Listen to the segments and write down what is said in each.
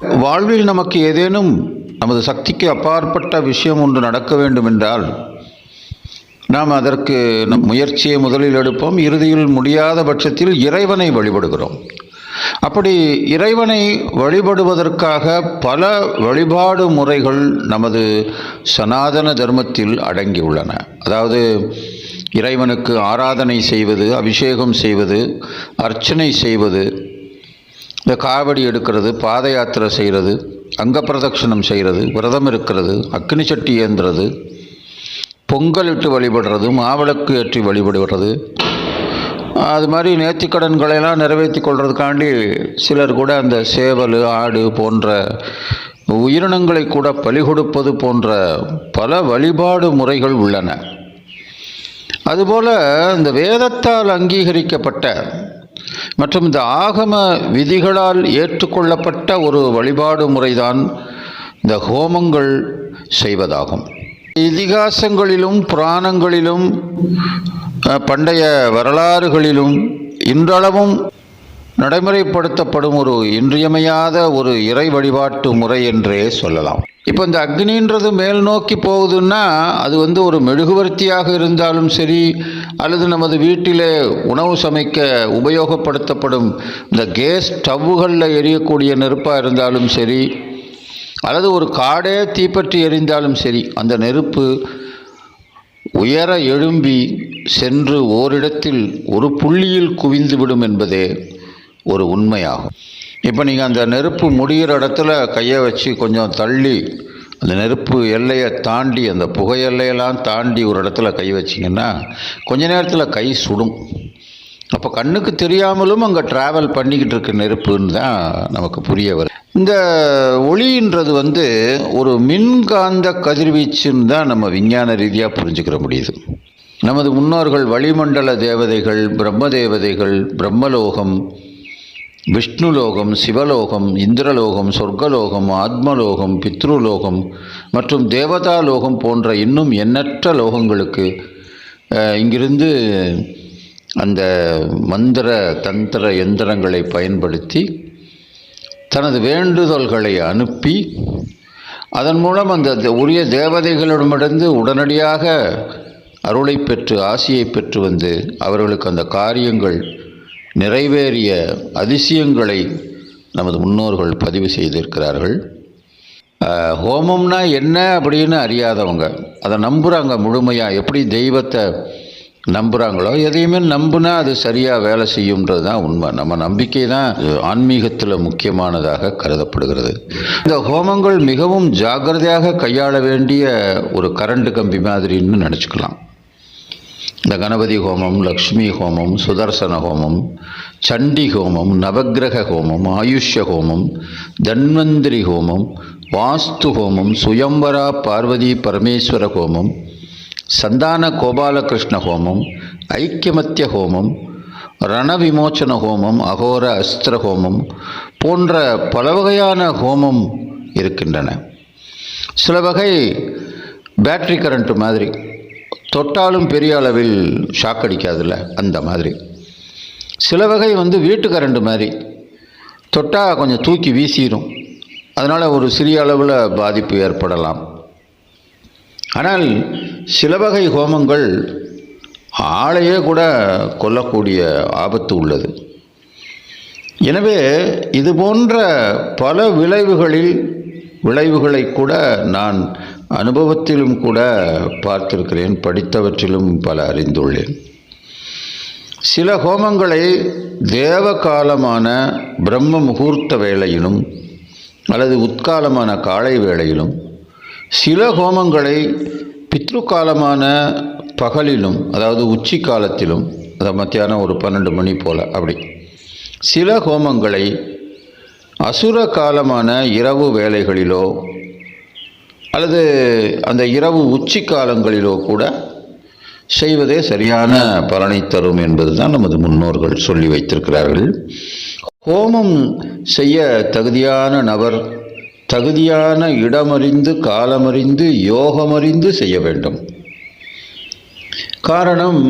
வாழ்வில் நமக்கு ஏதேனும் நமது சக்திக்கு அப்பாற்பட்ட விஷயம் ஒன்று நடக்க வேண்டும் என்றால் நாம் அதற்கு நம் முயற்சியை முதலில் எடுப்போம். இறுதியில் முடியாத பட்சத்தில் இறைவனை வழிபடுகிறோம். அப்படி இறைவனை வழிபடுவதற்காக பல வழிபாடு முறைகள் நமது சனாதன தர்மத்தில் அடங்கியுள்ளன. அதாவது இறைவனுக்கு ஆராதனை செய்வது அபிஷேகம் செய்வது அர்ச்சனை செய்வது இந்த காவடி எடுக்கிறது பாத யாத்திரை செய்கிறது அங்க பிரதட்சணம் செய்கிறது விரதம் இருக்கிறது அக்னி சட்டி ஏந்துறது பொங்கலிட்டு வழிபடுறது மாவிளக்கு ஏற்றி வழிபடுறது அது மாதிரி நேர்த்திக்கடன்களையெல்லாம் நிறைவேற்றி கொள்வதுக்காண்டி சிலர் கூட அந்த சேவல் ஆடு போன்ற உயிரினங்களை கூட பலி கொடுப்பது போன்ற பல வழிபாடு முறைகள் உள்ளன. அதுபோல் இந்த வேதத்தால் அங்கீகரிக்கப்பட்ட மற்றும் இந்த ஆகம விதிகளால் ஏற்றுக்கொள்ளப்பட்ட ஒரு வழிபாடு முறைதான் இந்த ஹோமங்கள் செய்வதாகும். இதிகாசங்களிலும் புராணங்களிலும் பண்டைய வரலாறுகளிலும் இன்றளவும் நடைமுறைப்படுத்தப்படும் ஒரு இன்றியமையாத ஒரு இறை வழிபாட்டு முறை என்றே சொல்லலாம். இப்போ இந்த அக்னின்றது மேல் நோக்கி போகுதுன்னா அது வந்து ஒரு மெழுகுவர்த்தியாக இருந்தாலும் சரி அல்லது நமது வீட்டிலே உணவு சமைக்க உபயோகப்படுத்தப்படும் இந்த கேஸ் ஸ்டவ்வுகளில் எரியக்கூடிய நெருப்பாக இருந்தாலும் சரி அல்லது ஒரு காடே தீப்பற்றி எரிந்தாலும் சரி அந்த நெருப்பு உயர எழும்பி சென்று ஓரிடத்தில் ஒரு புள்ளியில் குவிந்துவிடும் என்பதே ஒரு உண்மையாகும். இப்போ நீங்கள் அந்த நெருப்பு முடிகிற இடத்துல கையை வச்சு கொஞ்சம் தள்ளி அந்த நெருப்பு எல்லையை தாண்டி அந்த புகை எல்லையெல்லாம் தாண்டி ஒரு இடத்துல கை வச்சிங்கன்னா கொஞ்ச நேரத்தில் கை சுடும். அப்போ கண்ணுக்கு தெரியாமலும் அங்கே ட்ராவல் பண்ணிக்கிட்டு இருக்க நெருப்புன்னு தான் நமக்கு புரிய வரும் இந்த ஒளின்றது வந்து ஒரு மின்காந்த கதிர்வீச்சுன்னு தான் நம்ம விஞ்ஞான ரீதியாக புரிஞ்சுக்கிற முடியுது. நமது முன்னோர்கள் வளிமண்டல தேவதைகள் பிரம்ம தேவதைகள் பிரம்மலோகம் விஷ்ணுலோகம் சிவலோகம் இந்திரலோகம் சொர்க்கலோகம் ஆத்மலோகம் பித்ருலோகம் மற்றும் தேவதாலோகம் போன்ற இன்னும் எண்ணற்ற லோகங்களுக்கு இங்கிருந்து அந்த மந்திர தந்திர எந்திரங்களை பயன்படுத்தி தனது வேண்டுதல்களை அனுப்பி அதன் மூலம் அந்த தே- உரிய தேவதைகளிடமிருந்து உடனடியாக அருளை பெற்று ஆசியை பெற்று வந்து அவர்களுக்கு அந்த காரியங்கள் நிறைவேறிய அதிசயங்களை நமது முன்னோர்கள் பதிவு செய்திருக்கிறார்கள். ஹோமம்னா என்ன அப்படின்னு அறியாதவங்க அதை நம்புகிறாங்க முழுமையாக எப்படி தெய்வத்தை நம்புகிறாங்களோ எதையுமே நம்புனா அது சரியாக வேலை செய்யுன்றது தான் உண்மை. நம்ம நம்பிக்கை தான் ஆன்மீகத்தில் முக்கியமானதாக கருதப்படுகிறது. இந்த ஹோமங்கள் மிகவும் ஜாக்கிரதையாக கையாள வேண்டிய ஒரு கரண்ட் கம்பி மாதிரின்னு நினச்சிக்கலாம். இந்த கணபதி ஹோமம் லக்ஷ்மி ஹோமம் சுதர்சன ஹோமம் சண்டி ஹோமம் நவக்கிரக ஹோமம் ஆயுஷ்ய ஹோமம் தன்வந்திரி ஹோமம் வாஸ்து ஹோமம் சுயம்பரா பார்வதி பரமேஸ்வர ஹோமம் சந்தான கோபாலகிருஷ்ண ஹோமம் ஐக்கியமத்திய ஹோமம் ரணவிமோச்சன ஹோமம் அகோர அஸ்திர ஹோமம் போன்ற பல வகையான ஹோமம் இருக்கின்றன. சில வகை பேட்டரி கரண்ட்டு மாதிரி தொட்டாலும் பெரிய அளவில் ஷாக் அடிக்காதுல்ல? அந்த மாதிரி. சில வகை வந்து வீட்டு கரண்ட் மாதிரி. தொட்டால் கொஞ்சம் தூக்கி வீசிடும் அதனால் ஒரு சிறிய அளவில் பாதிப்பு ஏற்படலாம். ஆனால் சில வகை ஹோமங்கள் ஆளையே கூட கொல்லக்கூடிய ஆபத்து உள்ளது. எனவே இது போன்ற பல விளைவுகளில் விளைவுகளை கூட நான் அனுபவத்திலும் கூட பார்த்திருக்கிறேன் படித்தவற்றிலும் பல அறிந்துள்ளேன். சில ஹோமங்களை தேவ காலமான பிரம்ம முகூர்த்த வேளையிலும் அல்லது உட்காலமான காலை வேளையிலும் சில ஹோமங்களை பித்ரு காலமான பகலிலும் அதாவது உச்சி காலத்திலும் அதை மத்தியானம் ஒரு பன்னெண்டு மணி போல் அப்படி சில ஹோமங்களை அசுர காலமான இரவு வேலைகளிலோ அல்லது அந்த இரவு உச்சி காலங்களிலோ கூட செய்வதே சரியான பலனை தரும் என்பது தான் நமது முன்னோர்கள் சொல்லி வைத்திருக்கிறார்கள். ஹோமம் செய்ய தகுதியான நபர் தகுதியான இடமறிந்து காலமறிந்து யோகமறிந்து செய்ய வேண்டும். காரணம்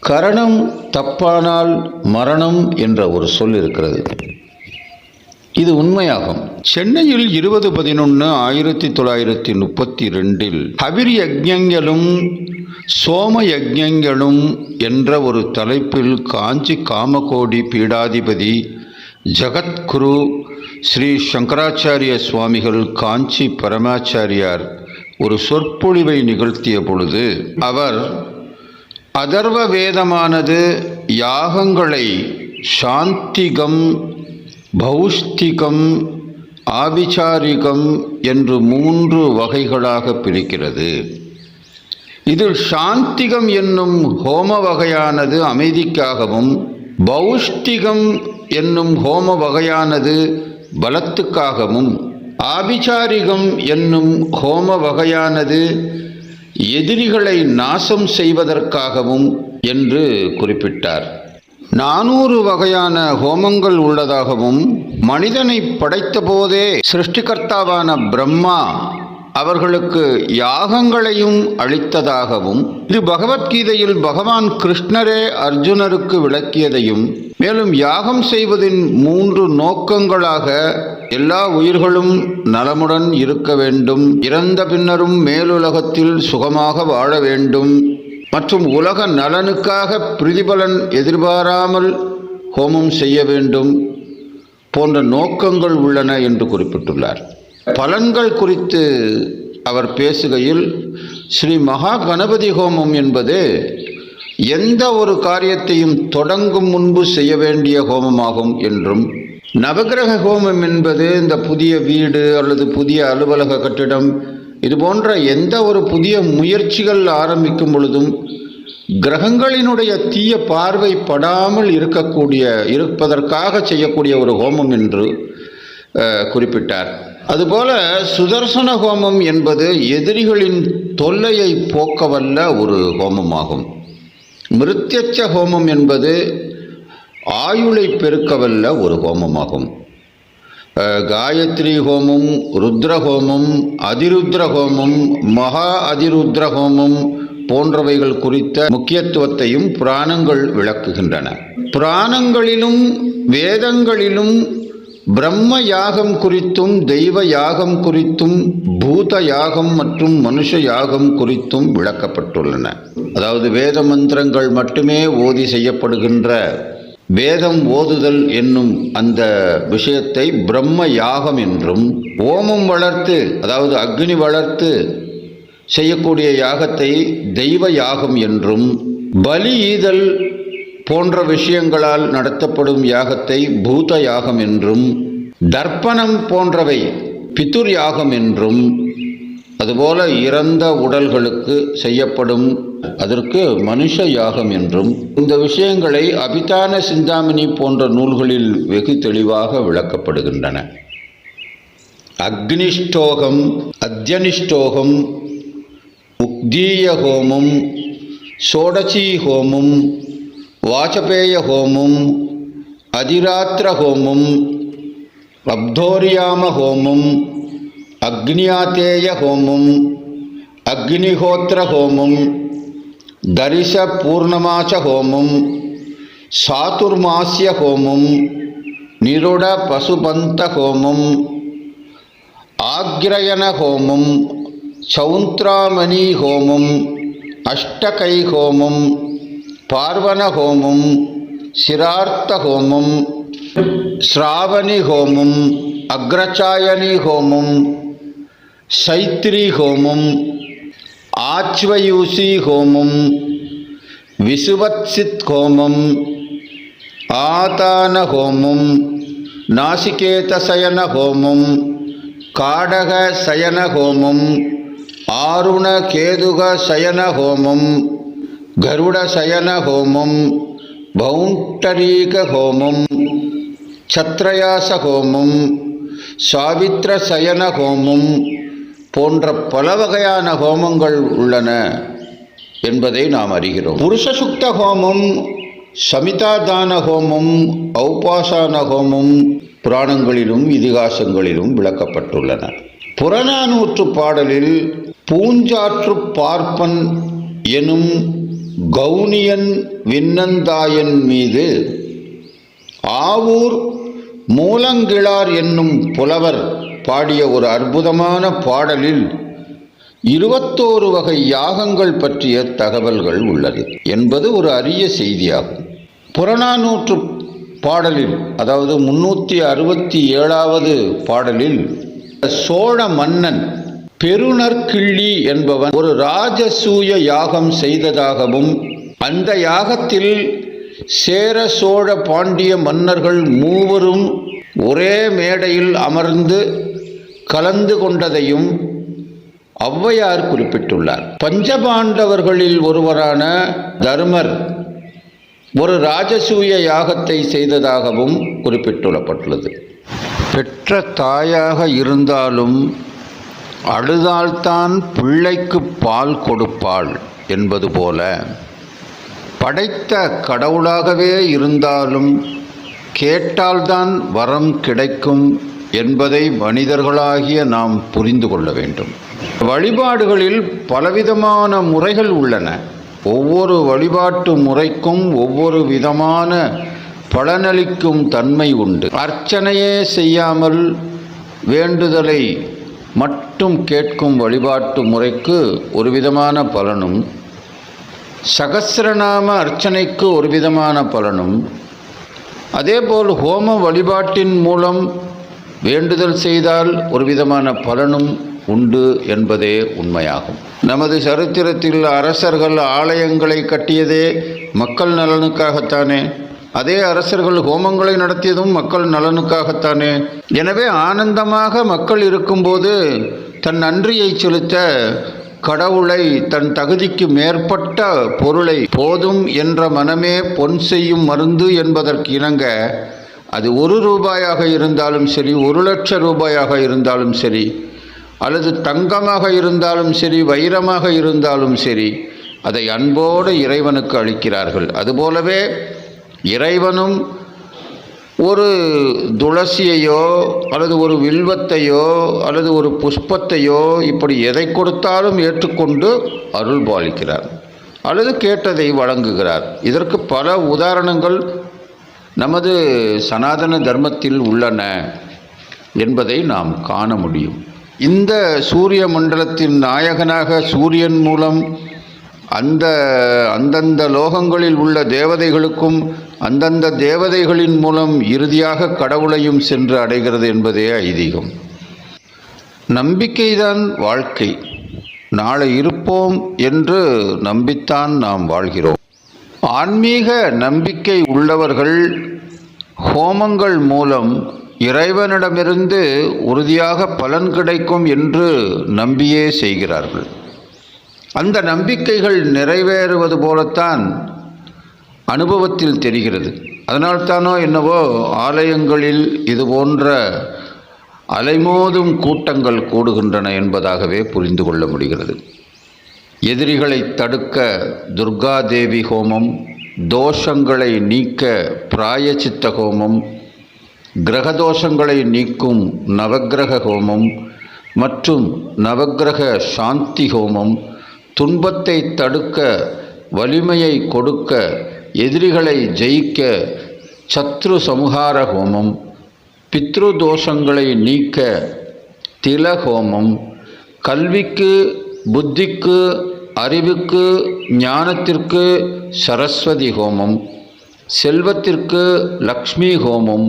கரணம் தப்பானால் மரணம் என்ற ஒரு சொல் இருக்கிறது. இது உண்மையாகும். சென்னையில் இருபது பதினொன்று ஆயிரத்தி தொள்ளாயிரத்தி முப்பத்தி ரெண்டில் ஹவிர் யஜ்ஞங்களும் சோம யஜ்ஞங்களும் என்ற ஒரு தலைப்பில் காஞ்சி காமகோடி பீடாதிபதி ஜகத்குரு ஸ்ரீ சங்கராச்சாரிய சுவாமிகள் காஞ்சி பரமாச்சாரியார் ஒரு சொற்பொழிவை நிகழ்த்திய பொழுது அவர் அதர்வ வேதமானது யாகங்களை சாந்திகம் பௌஷ்டிகம் ஆபிச்சாரிகம் என்று மூன்று வகைகளாக பிரிக்கிறது. இதில் சாந்திகம் என்னும் ஹோம வகையானது அமைதிக்காகவும் பௌஷ்டிகம் என்னும் ஹோம வகையானது பலத்துக்காகவும் ஆபிச்சாரிகம் என்னும் ஹோம வகையானது எதிரிகளை நாசம் செய்வதற்காகவும் என்று குறிப்பிட்டார். நானூறு வகையான ஹோமங்கள் உள்ளதாகவும் மனிதனை படைத்தபோதே சிருஷ்டிகர்த்தாவான பிரம்மா அவர்களுக்கு யாகங்களையும் அளித்ததாகவும் இது பகவத்கீதையில் பகவான் கிருஷ்ணரே அர்ஜுனருக்கு விளக்கியதையும் மேலும் யாகம் செய்வதின் மூன்று நோக்கங்களாக எல்லா உயிர்களும் நலமுடன் இருக்க வேண்டும் இறந்த பின்னரும் மேலுலகத்தில் சுகமாக வாழ வேண்டும். மற்றும் உலக நலனுக்காக பிரதிபலன் எதிர்பாராமல் ஹோமம் செய்ய வேண்டும் போன்ற நோக்கங்கள் உள்ளன என்று குறிப்பிட்டுள்ளார். பலன்கள் குறித்து அவர் பேசுகையில் ஸ்ரீ மகா கணபதி ஹோமம் என்பது எந்த ஒரு காரியத்தையும் தொடங்கும் முன்பு செய்ய வேண்டிய ஹோமமாகும் என்றும் நவகிரக ஹோமம் என்பது இந்த புதிய வீடு அல்லது புதிய அலுவலக கட்டிடம் இது போன்ற எந்த ஒரு புதிய முயற்சிகள் ஆரம்பிக்கும் பொழுதும் கிரகங்களினுடைய தீய பார்வை படாமல் இருக்கக்கூடிய இருப்பதற்காக செய்யக்கூடிய ஒரு ஹோமம் என்று குறிப்பிட்டார். அதுபோல சுதர்சன ஹோமம் என்பது எதிரிகளின் தொல்லையை போக்கவல்ல ஒரு ஹோமமாகும். மிருத்தியச்ச ஹோமம் என்பது ஆயுளை பெருக்கவல்ல ஒரு ஹோமமாகும். காயத்ரி ஹோமம் ருத்ர ஹோமம் அதிருத்ர ஹோமம் மகா அதிருத்ர ஹோமம் போன்றவைகள் குறித்த முக்கியத்துவத்தையும் புராணங்கள் விளக்குகின்றன. புராணங்களிலும் வேதங்களிலும் பிரம்ம யாகம் குறித்தும் தெய்வ யாகம் குறித்தும் பூத யாகம் மற்றும் மனுஷ யாகம் குறித்தும் விளக்கப்பட்டுள்ளன. அதாவது வேத மந்திரங்கள் மட்டுமே ஓதி செய்யப்படுகின்ற வேதம் ஓதுதல் என்னும் அந்த விஷயத்தை பிரம்ம யாகம் என்றும் ஓமம் வளர்த்து அதாவது அக்னி வளர்த்து செய்யக்கூடிய யாகத்தை தெய்வ யாகம் என்றும் பலி ஈதல் போன்ற விஷயங்களால் நடத்தப்படும் யாகத்தை பூத யாகம் என்றும் தர்ப்பணம் போன்றவை பித்துர் யாகம் என்றும் அதுபோல இறந்த உடல்களுக்கு செய்யப்படும் அதற்கு மனுஷ யாகம் என்றும் இந்த விஷயங்களை அபிதான சிந்தாமணி போன்ற நூல்களில் வெகு தெளிவாக விளக்கப்படுகின்றன. அக்னிஷ்டோகம் அத்தியனிஷ்டோகம் உக்தீய ஹோமம் சோடசி ஹோமம் வாஜபேய ஹோமம் அதிராத்திர ஹோமம் அப்தோரியாம ஹோமம் அக்னியாத்தேய ஹோமம் அக்னிஹோத்திர ஹோமம் தரிச பூர்ணமாச ஹோமம் சாதுர்மாசிய ஹோமம் நிருட பசுபந்த ஹோமம் ஆக்ரயண ஹோமம் சௌந்த்ராமணி ஹோமம் அஷ்டகை ஹோமம் பார்வண ஹோமம் சிரார்த்த ஹோமம் ஸ்ராவணி ஹோமம் அக்ரச்சாயணி ஹோமம் சைத்திரி ஹோமம் ஆச்வயூசி ஹோமம் விசுவத்சித் ஹோமம் ஆதான ஹோமம் நாசிகேதசயன ஹோமம் காடக சயன ஹோமம் ஆருண கேதுக சயன ஹோமம் கருட சயன ஹோமம் பௌண்டரீக ஹோமம் சத்ரயாச ஹோமம் சாவித்ர சயன ஹோமம் போன்ற பல வகையான ஹோமங்கள் உள்ளன என்பதை நாம் அறிகிறோம். புருஷ சுக்த ஹோமம் சமிதாதான ஹோமம் ஔபாசான ஹோமம் புராணங்களிலும் இதிகாசங்களிலும் விளக்கப்பட்டுள்ளன. புறநானூற்று பாடலில் பூஞ்சாற்று பார்ப்பன் எனும் கவுனியன் விண்ணந்தாயன் மீது ஆவூர் மூலங்கிழார் என்னும் புலவர் பாடிய ஒரு அற்புதமான பாடலில் இருபத்தோரு வகை யாகங்கள் பற்றிய தகவல்கள் உள்ளது. என்பது ஒரு அரிய செய்தியாகும். புறநானூற்று பாடலில் அதாவது முன்னூற்றி அறுபத்தி ஏழாவது பாடலில் சோழ மன்னன் பெருநற்கிள்ளி என்பவன் ஒரு ராஜசூய யாகம் செய்ததாகவும் அந்த யாகத்தில் சேர சோழ பாண்டிய மன்னர்கள் மூவரும் ஒரே மேடையில் அமர்ந்து கலந்து கொண்டதையும் ஔவையார் குறிப்பிட்டுள்ளார். பஞ்சபாண்டவர்களில் ஒருவரான தர்மர் ஒரு ராஜசூய யாகத்தை செய்ததாகவும் குறிப்பிட்டுள்ளப்பட்டுள்ளது. பெற்ற தாயாக இருந்தாலும் அழுதால்தான் பிள்ளைக்கு பால் கொடுப்பாள் என்பது போல படைத்த கடவுளாகவே இருந்தாலும் கேட்டால்தான் வரம் கிடைக்கும் என்பதை மனிதர்களாகிய நாம் புரிந்து கொள்ள வேண்டும். வழிபாடுகளில் பலவிதமான முறைகள் உள்ளன. ஒவ்வொரு வழிபாட்டு முறைக்கும் ஒவ்வொரு விதமான பலனளிக்கும் தன்மை உண்டு. அர்ச்சனையே செய்யாமல் வேண்டுதலை மட்டும் கேட்கும் வழிபாட்டு முறைக்கு ஒரு விதமான பலனும் சகசிரநாம அர்ச்சனைக்கு ஒரு விதமான பலனும் அதேபோல் ஹோம வழிபாட்டின் மூலம் வேண்டுதல் செய்தால் ஒரு விதமான பலனும் உண்டு என்பதே உண்மையாகும். நமது சரித்திரத்தில் அரசர்கள் ஆலயங்களை கட்டியதே மக்கள் நலனுக்காகத்தானே. அதே அரசர்கள் ஹோமங்களை நடத்தியதும் மக்கள் நலனுக்காகத்தானே. எனவே ஆனந்தமாக மக்கள் இருக்கும்போது தன் நன்றியை செலுத்த கடவுளை தன் தகுதிக்கு மேற்பட்ட பொருளை போதும் என்ற மனமே பொன் செய்யும் மருந்து என்பதற்கு இணங்க அது ஒரு ரூபாயாக இருந்தாலும் சரி ஒரு லட்ச ரூபாயாக இருந்தாலும் சரி அல்லது தங்கமாக இருந்தாலும் சரி வைரமாக இருந்தாலும் சரி அதை அன்போடு இறைவனுக்கு அளிக்கிறார்கள். அதுபோலவே இறைவனும் ஒரு துளசியையோ அல்லது ஒரு வில்வத்தையோ அல்லது ஒரு புஷ்பத்தையோ இப்படி எதை கொடுத்தாலும் ஏற்றுக்கொண்டு அருள் பாலிக்கிறார் அல்லது கேட்டதை வழங்குகிறார். இதற்கு பல உதாரணங்கள் நமது சனாதன தர்மத்தில் உள்ளன என்பதை நாம் காண முடியும். இந்த சூரிய மண்டலத்தின் நாயகனாக சூரியன் மூலம் அந்த அந்தந்த லோகங்களில் உள்ள தேவதைகளுக்கும் அந்தந்த தேவதைகளின் மூலம் இறுதியாக கடவுளையும் சென்று அடைகிறது என்பதே ஐதீகம். நம்பிக்கைதான் வாழ்க்கை. நாளை இருப்போம் என்று நம்பித்தான் நாம் வாழ்கிறோம். ஆன்மீக நம்பிக்கை உள்ளவர்கள் ஹோமங்கள் மூலம் இறைவனிடமிருந்து உறுதியாக பலன் கிடைக்கும் என்று நம்பியே செய்கிறார்கள். அந்த நம்பிக்கைகள் நிறைவேறுவது போலத்தான் அனுபவத்தில் தெரிகிறது. அதனால்தானோ என்னவோ ஆலயங்களில் இது போன்ற அலைமோதும் கூட்டங்கள் கூடுகின்றன என்பதாகவே புரிந்து கொள்ள முடிகிறது. எதிரிகளை தடுக்க துர்காதேவி ஹோமம் தோஷங்களை நீக்க பிராயச்சித்த ஹோமம் கிரகதோஷங்களை நீக்கும் நவக்கிரக ஹோமம் மற்றும் நவக்கிரக சாந்தி ஹோமம் துன்பத்தை தடுக்க வலிமையை கொடுக்க எதிரிகளை ஜெயிக்க சத்ரு சமுகார ஹோமம் பித்ரு தோஷங்களை நீக்க தில ஹோமம் கல்விக்கு புத்திக்கு அறிவுக்கு ஞானத்திற்கு சரஸ்வதி ஹோமம் செல்வத்திற்கு லக்ஷ்மி ஹோமம்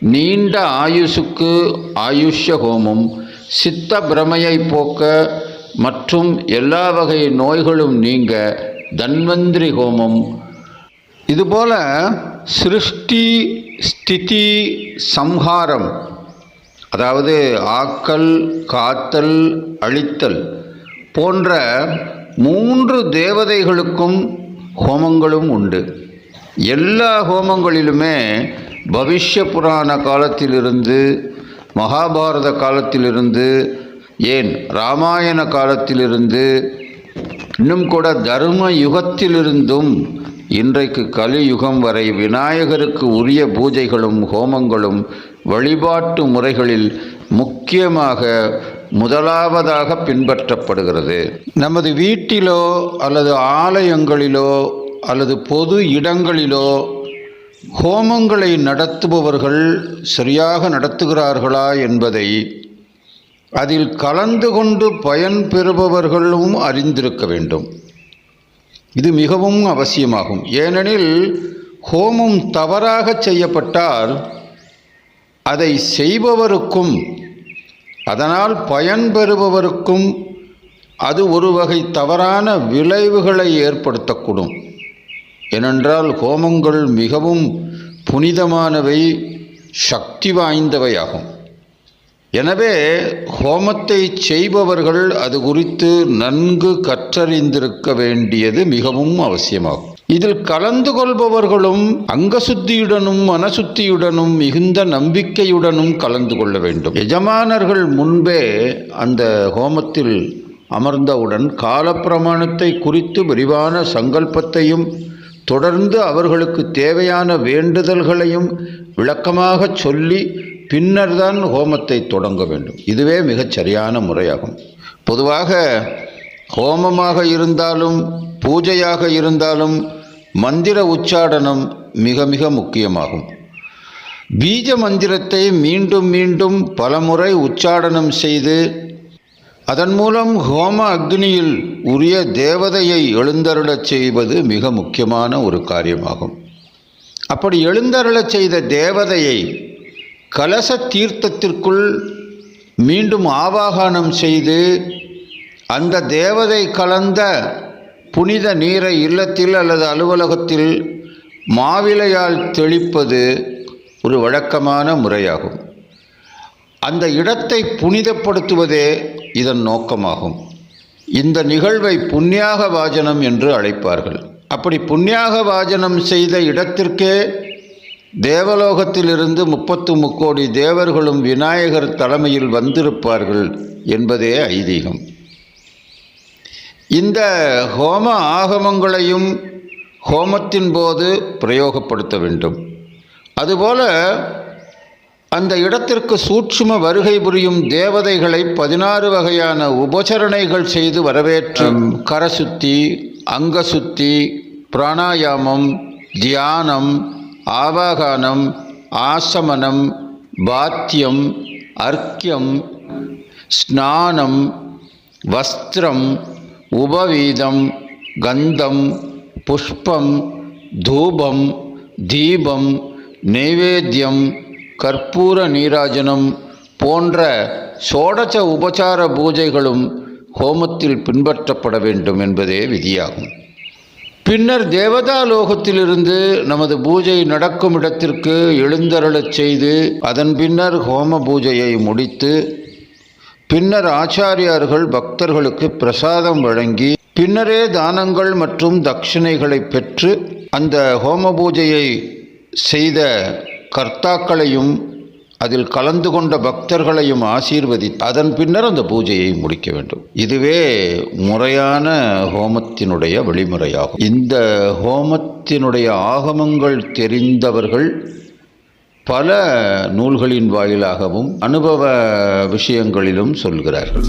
நீண்ட ஆயுசுக்கு ஆயுஷ்ய ஹோமம் சித்த பிரமையை போக்க மற்றும் எல்லா வகை நோய்களும் நீங்க தன்வந்திரி ஹோமம். இதுபோல சிருஷ்டி ஸ்திதி சம்ஹாரம் அதாவது ஆக்கல் காத்தல் அழித்தல் போன்ற மூன்று தேவதைகளுக்கும் ஹோமங்களும் உண்டு. எல்லா ஹோமங்களிலுமே பவிஷ்ய புராண காலத்திலிருந்து மகாபாரத காலத்திலிருந்து ஏன் ராமாயண காலத்திலிருந்து இன்னும் கூட தர்ம யுகத்திலிருந்தும் இன்றைக்கு கலியுகம் வரை விநாயகருக்கு உரிய பூஜைகளும் ஹோமங்களும் வழிபாட்டு முறைகளில் முக்கியமாக முதலாவதாக பின்பற்றப்படுகிறது. நமது வீட்டிலோ அல்லது ஆலயங்களிலோ அல்லது பொது இடங்களிலோ ஹோமங்களை நடத்துபவர்கள் சரியாக நடத்துகிறார்களா என்பதை அதில் கலந்து கொண்டு பயன் பெறுபவர்களும் அறிந்திருக்க வேண்டும். இது மிகவும் அவசியமாகும். ஏனெனில் ஹோமம் தவறாக செய்யப்பட்டால் அதை செய்பவருக்கும் அதனால் பயன் பெறுபவருக்கும் அது ஒரு வகை தவறான விளைவுகளை ஏற்படுத்தக்கூடும். ஏனென்றால் ஹோமங்கள் மிகவும் புனிதமானவை சக்தி வாய்ந்தவையாகும். எனவே ஹோமத்தை செய்பவர்கள் அது குறித்து நன்கு கற்றறிந்திருக்க வேண்டியது மிகவும் அவசியமாகும். இதில் கலந்து கொள்பவர்களும் அங்கசுத்தியுடனும் மனசுத்தியுடனும் மிகுந்த நம்பிக்கையுடனும் கலந்து கொள்ள வேண்டும். எஜமானர்கள் முன்பே அந்த ஹோமத்தில் அமர்ந்தவுடன் காலப்பிரமாணத்தை குறித்து விரிவான சங்கல்பத்தையும் தொடர்ந்து அவர்களுக்கு தேவையான வேண்டுதல்களையும் விளக்கமாக சொல்லி பின்னர்தான் ஹோமத்தை தொடங்க வேண்டும். இதுவே மிகச் சரியான முறையாகும். பொதுவாக ஹோமமாக இருந்தாலும் பூஜையாக இருந்தாலும் மந்திர உச்சாடனம் மிக மிக முக்கியமாகும். பீஜ மந்திரத்தை மீண்டும் மீண்டும் பலமுறை உச்சாடனம் செய்து அதன் மூலம் ஹோம அக்னியில் உரிய தேவதையை எழுந்தருளச் செய்வது மிக முக்கியமான ஒரு காரியமாகும். அப்படி எழுந்தருளச் செய்த தேவதையை கலச தீர்த்தத்திற்குள் மீண்டும் ஆவாகனம் செய்து அந்த தேவதை கலந்த புனித நீரை இல்லத்தில் அல்லது அலுவலகத்தில் மாவிலையால் தெளிப்பது ஒரு வழக்கமான முறையாகும். அந்த இடத்தை புனிதப்படுத்துவதே இதன் நோக்கமாகும். இந்த நிகழ்வை புண்ணியாக வாஜனம் என்று அழைப்பார்கள். அப்படி புண்ணியாக வாஜனம் செய்த இடத்திற்கே தேவலோகத்திலிருந்து முப்பத்து முக்கோடி தேவர்களும் விநாயகர் தலைமையில் வந்திருப்பார்கள் என்பதே ஐதீகம். இந்த ஹோம ஆகமங்களையும் ஹோமத்தின் போது பிரயோகப்படுத்த வேண்டும். அதுபோல அந்த இடத்திற்கு சூட்சும வருகை புரியும் தேவதைகளை பதினாறு வகையான உபசரணைகள் செய்து வரவேற்று கரசுத்தி அங்கசுத்தி பிராணாயாமம் தியானம் ஆவாகானம் ஆசமனம் பாத்தியம் அர்க்கியம் ஸ்நானம் வஸ்திரம் உபவீதம் கந்தம் புஷ்பம் தூபம் தீபம் நைவேத்தியம் கற்பூர நீராஜனம் போன்ற சோடச உபசார பூஜைகளும் ஹோமத்தில் பின்பற்றப்பட வேண்டும் என்பதே விதியாகும். பின்னர் தேவதா லோகத்திலிருந்து நமது பூஜை நடக்கும் இடத்திற்கு எழுந்தருளச் செய்து அதன் பின்னர் ஹோம பூஜையை முடித்து பின்னர் ஆச்சாரியார்கள் பக்தர்களுக்கு பிரசாதம் வழங்கி பின்னரே தானங்கள் மற்றும் தட்சிணைகளை பெற்று அந்த ஹோம பூஜையை செய்த கர்த்தாக்களையும் அதில் கலந்து கொண்ட பக்தர்களையும் ஆசீர்வதி அதன் பின்னர் அந்த பூஜையை முடிக்க வேண்டும். இதுவே முறையான ஹோமத்தினுடைய வழிமுறையாகும். இந்த ஹோமத்தினுடைய ஆகமங்கள் தெரிந்தவர்கள் பல நூல்களின் வாயிலாகவும் அனுபவ விஷயங்களிலும் சொல்கிறார்கள்.